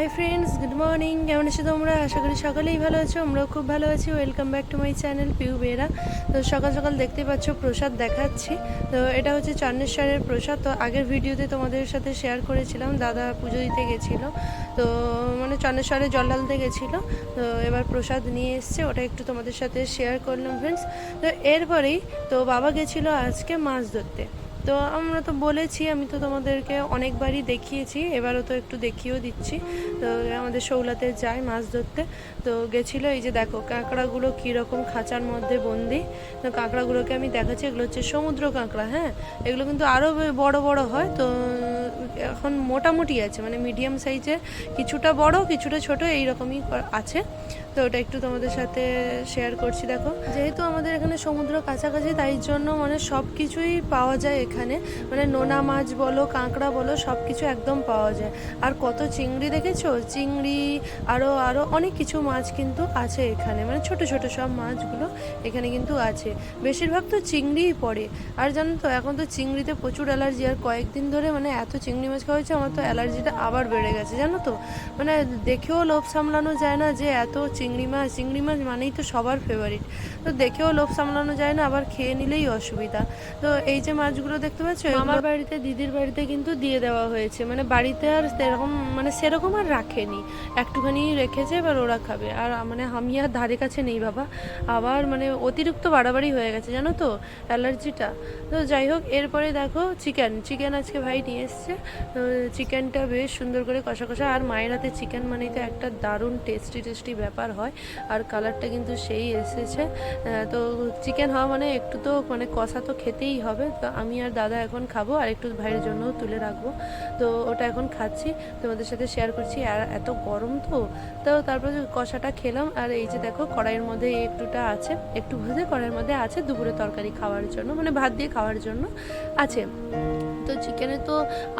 Hi friends good morning কেমন আছো তোমরা? আশা করি সকলেই ভালো আছো, আমরাও খুব ভালো আছি। Welcome back to my channel Piu Bera তো সকাল সকাল দেখতে পাচ্ছ, প্রসাদ দেখাচ্ছি। তো এটা হচ্ছে চন্নেশ্বরের প্রসাদ। তো আগের ভিডিওতে তোমাদের সাথে শেয়ার করেছিলাম, দাদা পুজো দিতে গেছিল। তো মানে চন্নেশ্বরে জল ঢালতে গেছিল। তো এবার প্রসাদ নিয়ে এসছে, ওটা একটু তোমাদের সাথে শেয়ার করলাম ফ্রেন্ডস তো এরপরেই তো বাবা গেছিল আজকে মাছ ধরতে। তো আমরা তো বলেছি, আমি তো তোমাদেরকে অনেকবারই দেখিয়েছি, এবারও তো একটু দেখিয়েও দিচ্ছি। তো আমাদের শৌলাতে যায় মাছ ধরতে। তো গেছিল এই যে দেখো, কাঁকড়াগুলো কীরকম খাঁচার মধ্যে বন্দি। তো কাঁকড়াগুলোকে আমি দেখাচ্ছি, এগুলো হচ্ছে সমুদ্র কাঁকড়া হ্যাঁ? এগুলো কিন্তু আরও বড় বড় হয়। তো এখন মোটামুটি আছে মানে মিডিয়াম সাইজের কিছুটা বড়, কিছুটা ছোট, এইরকমই আছে। তো ওটা একটু তোমাদের সাথে শেয়ার করছি, দেখো। যেহেতু আমাদের এখানে সমুদ্র কাছাকাছি, তাই জন্য মানে সব কিছুই পাওয়া যায় এখানে। মানে নোনা মাছ বলো, কাঁকড়া বলো সব কিছু একদম পাওয়া যায়। আর কত চিংড়ি দেখেছ? চিংড়ি আরও আরও অনেক কিছু মাছ কিন্তু আছে এখানে। মানে ছোট ছোট সব মাছগুলো এখানে কিন্তু আছে। বেশিরভাগ তো চিংড়িই পড়ে। আর জানো তো, এখন তো চিংড়িতে প্রচুর অ্যালার্জি। আর কয়েকদিন ধরে মানে এত চিংড়ি মাছ খাওয়া হয়েছে, আমার তো অ্যালার্জিটা আবার বেড়ে গেছে, জানো তো? মানে দেখেও লোভ সামলানো যায় না যে এত চিংড়ি মাছ, চিংড়ি মাছ মানেই তো সবার ফেভারিট তো দেখেও লোভ সামলানো যায় না, আবার খেয়ে নিলেই অসুবিধা। তো এই যে মাছগুলো দেখতে পাচ্ছ আমার বাড়িতে, দিদির বাড়িতে কিন্তু দিয়ে দেওয়া হয়েছে। মানে বাড়িতে আর সেরকম মানে সেরকম আর রাখেনি। একটুখানি রেখেছে, এবার ওরা খাবে। আর মানে আমি আর ধারে কাছে নেই বাবা। আবার মানে অতিরিক্ত বাড়াবাড়ি হয়ে গেছে, জানো তো, অ্যালার্জিটা। তো যাই হোক, এরপরে দেখো চিকেন। চিকেন আজকে ভাই নিয়ে এসছে। চিকেনটা বেশ সুন্দর করে কষা কষা। আর মায়ের হাতে চিকেন মানেই তো একটা দারুণ টেস্টি টেস্টি ব্যাপার হয়। আর কালারটা কিন্তু সেই এসেছে। তো চিকেন হওয়া মানে একটু তো মানে কষা তো খেতেই হবে। তো আমি আর দাদা এখন খাব আর একটু ভাইয়ের জন্যও তুলে রাখব। তো ওটা এখন খাচ্ছি। তোমাদের সাথে শেয়ার করছি। আর এত গরম তো। তো তারপর কষাটা খেলাম। আর এই যে দেখো, কড়াইয়ের মধ্যে একটুটা আছে। একটু ভেজে কড়াইয়ের মধ্যে আছে দুপুরে তরকারি খাওয়ার জন্য। মানে ভাত দিয়ে খাওয়ার জন্য আছে। তো চিকেনে তো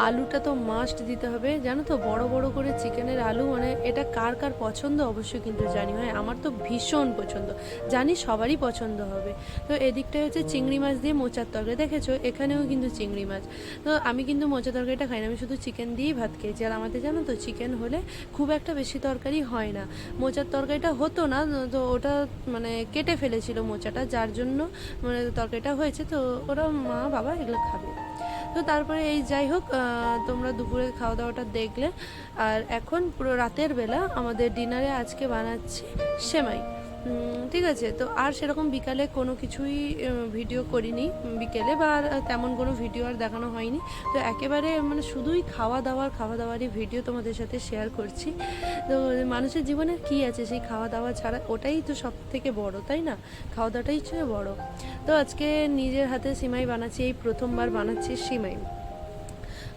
আলুটা তো মাস্ট দিতে হবে। জানো তো, বড় বড় করে চিকেনের আলু মানে এটা কার কার পছন্দ অবশ্যই কিন্তু জানি। হয়, আমার তো ভীষণ পছন্দ। জানি সবারই পছন্দ হবে। তো এদিকটায় হচ্ছে চিংড়ি মাছ দিয়ে মোচার তরকারি। দেখেছ, এখানেও কিন্তু চিংড়ি মাছ। তো আমি কিন্তু মোচা তরকারিটা খাই না। আমি শুধু চিকেন দিয়েই ভাত খেয়েছি। আর আমাদের জানো তো চিকেন হলে খুব একটা বেশি তরকারি হয় না। মোচার তরকারিটা হতো না, তো ওটা মানে কেটে ফেলেছিল মোচাটা। যার জন্য মানে তরকারিটা হয়েছে, তো ওরা মা বাবা এগুলো খাবে। তো তারপরে এই যাই হোক তোমরা দুপুরে খাওয়া দাওয়াটা দেখলে। আর এখন পুরো রাতের বেলা আমাদের ডিনারে আজকে বানাচ্ছি সেমাই। ঠিক আছে, তো আর সেরকম বিকালে কোনো কিছুই ভিডিও করিনি বিকেলে বা তেমন কোনো ভিডিও আর দেখানো হয়নি। তো একেবারে মানে শুধুই খাওয়া দাওয়ার, খাওয়া দাওয়ারই ভিডিও তোমাদের সাথে শেয়ার করছি। তো মানুষের জীবনে কি আছে সেই খাওয়া দাওয়া ছাড়া? ওটাই তো সব থেকে বড়, তাই না? খাওয়া দাওয়াটাই হচ্ছে বড়। তো আজকে নিজের হাতে সিমাই বানাচ্ছি, এই প্রথমবার বানাচ্ছি সিমাই।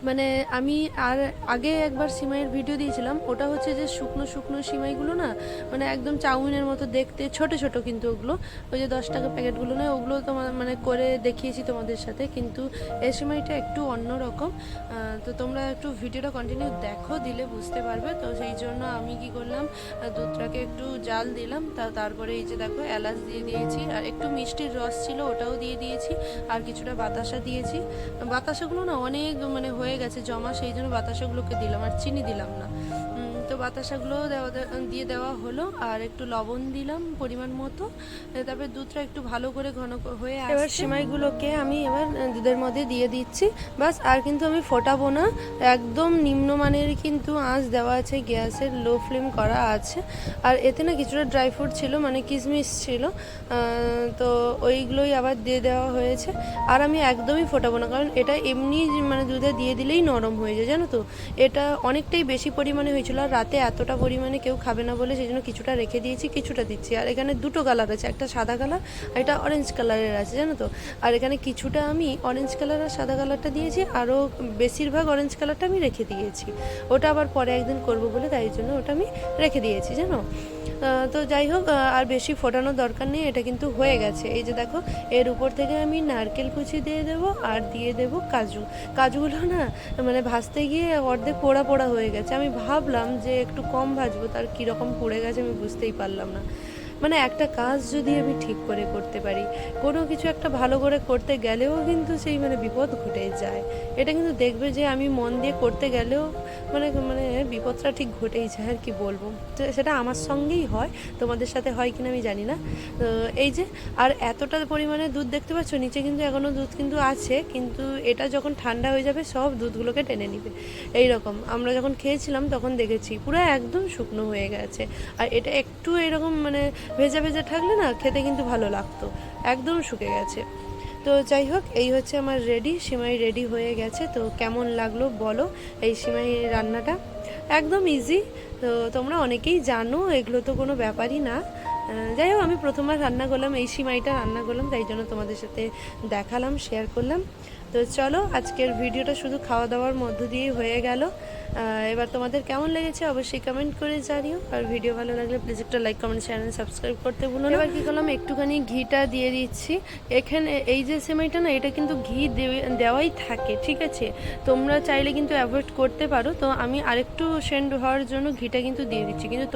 মানে আমি আর আগে একবার সিমাইয়ের ভিডিও দিয়েছিলাম। ওটা হচ্ছে যে শুকনো শুকনো সিমাইগুলো না মানে একদম চাউমিনের মতো দেখতে, ছোট ছোট কিন্তু ওগুলো। ওই যে দশ টাকা প্যাকেটগুলো নয়, ওগুলো তোমার মানে করে দেখিয়েছি তোমাদের সাথে। কিন্তু এই সিমাইটা একটু অন্যরকম তো তোমরা একটু ভিডিওটা কন্টিনিউ দেখো, দিলে বুঝতে পারবে। তো সেই জন্য আমি কি করলাম দুধটাকে একটু জাল দিলাম। তা তারপরে এই যে দেখো, এলাচ দিয়ে দিয়েছি। আর একটু মিষ্টির রস ছিল, ওটাও দিয়ে দিয়েছি। আর কিছুটা বাতাসা দিয়েছি। বাতাসাগুলো না অনেক মানে হয়ে গেছে জমা সেই জন্য বাতাসাগুলোকে দিলাম আর চিনি দিলাম না। তো বাতাসাগুলো দেওয়া দিয়ে দেওয়া হলো আর একটু লবণ দিলাম পরিমাণ মতো। তারপরে দুধটা একটু ভালো করে ঘন হয়ে এবার সেমাইগুলোকে আমি এবার দুধের মধ্যে দিয়ে দিচ্ছি। বাস আর কিন্তু আমি ফোটাবো না। একদম নিম্নমানের কিন্তু আঁচ দেওয়া আছে গ্যাসের লো ফ্লেম করা আছে। আর এতে না কিছুটা ড্রাই ফ্রুট ছিল মানে কিশমিশ ছিল। তো ওইগুলোই আবার দিয়ে দেওয়া হয়েছে। আর আমি একদমই ফোটাবো না কারণ এটা এমনি মানে দুধে দিয়ে দিলেই নরম হয়ে যায় জানো তো? এটা অনেকটাই বেশি পরিমাণে হয়েছিল আর রাতে এতটা পরিমাণে কেউ খাবে না বলে সেই জন্য কিছুটা রেখে দিয়েছি, কিছুটা দিচ্ছি। আর এখানে দুটো কালার আছে, একটা সাদা কালার আর একটা অরেঞ্জ কালারের আছে, জানো তো? আর এখানে কিছুটা আমি অরেঞ্জ কালার আর সাদা কালারটা দিয়েছি, আরও বেশিরভাগ অরেঞ্জ কালারটা আমি রেখে দিয়েছি। ওটা আবার পরে একদিন করব বলে তাই জন্য ওটা আমি রেখে দিয়েছি, জানো? তো যাই হোক আর বেশি ফোটানোর দরকার নেই, এটা কিন্তু হয়ে গেছে। এই যে দেখো, এর উপর থেকে আমি নারকেল কুচি দিয়ে দেবো আর দিয়ে দেবো কাজু। কাজুগুলো না মানে ভাজতে গিয়ে অর্ধেক পোড়া পোড়া হয়ে গেছে। আমি ভাবলাম যে একটু কম ভাজবো তার কীরকম পড়ে গেছে আমি বুঝতেই পারলাম না। মানে একটা কাজ যদি আমি ঠিক করে করতে পারি, কোনো কিছু একটা ভালো করে করতে গেলেও কিন্তু সেই মানে বিপদ ঘটে যায়। এটা কিন্তু দেখবে যে আমি মন দিয়ে করতে গেলেও মানে মানে বিপদটা ঠিক ঘটেই যায়, আর কি বলব। সেটা আমার সঙ্গেই হয়, তোমাদের সাথে হয় কিনা আমি জানি না। এই যে, আর এতটা পরিমাণে দুধ দেখতে পাচ্ছ, নিচে কিন্তু এখনও দুধ কিন্তু আছে, কিন্তু এটা যখন ঠান্ডা হয়ে যাবে, সব দুধগুলোকে টেনে নিবে। এই রকম আমরা যখন খেয়েছিলাম তখন দেখেছি, পুরো একদম শুকনো হয়ে গেছে। আর এটা একটু এরকম মানে ভেজা ভেজা থাকলে না খেতে কিন্তু ভালো লাগতো, একদম শুকে গেছে। তো যাই হোক, এই হচ্ছে আমার রেডি, সিমাই রেডি হয়ে গেছে। তো কেমন লাগল বলো এই সিমাই রান্নাটা? একদম ইজি তো তোমরা অনেকেই জানো, এগুলো তো কোনো ব্যাপারই না। যাই হোক, আমি প্রথমবার রান্না করলাম, এই সিমাইটা রান্না করলাম, তাই জন্য তোমাদের সাথে দেখালাম শেয়ার করলাম। তো চলো, আজকের ভিডিওটা শুধু খাওয়া দাওয়ার মধ্য দিয়েই হয়ে গেল। এবার তোমাদের কেমন লেগেছে অবশ্যই কমেন্ট করে জানিও। আর ভিডিও ভালো লাগলে প্লিজ একটা লাইক কমেন্ট চ্যানেল সাবস্ক্রাইব করতে ভুলো না। এবার কী করলাম, একটুখানি ঘিটা দিয়ে দিচ্ছি। এখানে এই যে সেমাইটা না, এটা কিন্তু ঘি দেওয়া- দেওয়াই থাকে, ঠিক আছে? তোমরা চাইলে কিন্তু অ্যাভয়েড করতে পারো। তো আমি আরেকটু সেন্ড হওয়ার জন্য ঘিটা কিন্তু দিয়ে দিচ্ছি। কিন্তু